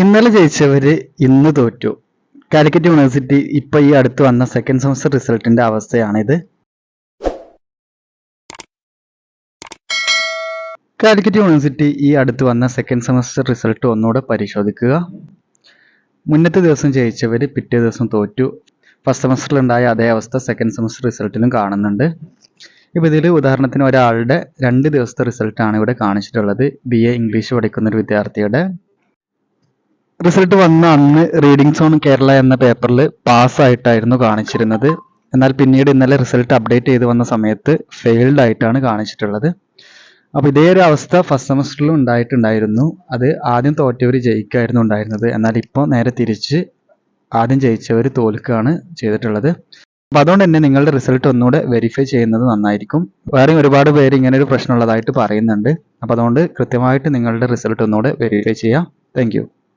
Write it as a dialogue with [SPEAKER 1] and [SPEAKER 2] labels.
[SPEAKER 1] ഇന്നലെ ജയിച്ചവര് ഇന്ന് തോറ്റു. കാലിക്കറ്റ് യൂണിവേഴ്സിറ്റി ഇപ്പൊ ഈ അടുത്ത് വന്ന സെക്കൻഡ് സെമസ്റ്റർ റിസൾട്ടിന്റെ അവസ്ഥയാണിത്. കാലിക്കറ്റ് യൂണിവേഴ്സിറ്റി ഈ അടുത്ത് വന്ന സെക്കൻഡ് സെമസ്റ്റർ റിസൾട്ട് ഒന്നുകൂടെ പരിശോധിക്കുക. മുന്നത്തെ ദിവസം ജയിച്ചവർ പിറ്റേ ദിവസം തോറ്റു. ഫസ്റ്റ് സെമസ്റ്ററിലുണ്ടായ അതേ അവസ്ഥ സെക്കൻഡ് സെമസ്റ്റർ റിസൾട്ടിലും കാണുന്നുണ്ട്. ഇപ്പോൾ ഇതിൽ ഉദാഹരണത്തിന് ഒരാളുടെ രണ്ട് ദിവസത്തെ റിസൾട്ടാണ് ഇവിടെ കാണിച്ചിട്ടുള്ളത്. ബി എ ഇംഗ്ലീഷ് പഠിക്കുന്ന ഒരു വിദ്യാർത്ഥിയുടെ റിസൾട്ട് വന്ന അന്ന് റീഡിംഗ് സോൺ കേരള എന്ന പേപ്പറിൽ പാസ്സായിട്ടായിരുന്നു കാണിച്ചിരുന്നത്. എന്നാൽ പിന്നീട് ഇന്നലെ റിസൾട്ട് അപ്ഡേറ്റ് ചെയ്ത് വന്ന സമയത്ത് ഫെയിൽഡ് ആയിട്ടാണ് കാണിച്ചിട്ടുള്ളത്. അപ്പോൾ ഇതേ ഒരു അവസ്ഥ ഫസ്റ്റ് സെമസ്റ്ററിലും ഉണ്ടായിട്ടുണ്ടായിരുന്നു. അത് ആദ്യം തോറ്റവർ ജയിക്കായിരുന്നു ഉണ്ടായിരുന്നത്. എന്നാൽ ഇപ്പോൾ നേരെ തിരിച്ച് ആദ്യം ജയിച്ചവർ തോൽക്കുകയാണ് ചെയ്തിട്ടുള്ളത്. അപ്പോൾ അതുകൊണ്ട് തന്നെ നിങ്ങളുടെ റിസൾട്ട് ഒന്നുകൂടെ വെരിഫൈ ചെയ്യുന്നത് നന്നായിരിക്കും. വേറെയും ഒരുപാട് പേര് ഇങ്ങനെ ഒരു പ്രശ്നമുള്ളതായിട്ട് പറയുന്നുണ്ട്. അപ്പോൾ അതുകൊണ്ട് കൃത്യമായിട്ട് നിങ്ങളുടെ റിസൾട്ട് ഒന്നുകൂടെ വെരിഫൈ ചെയ്യാം. താങ്ക്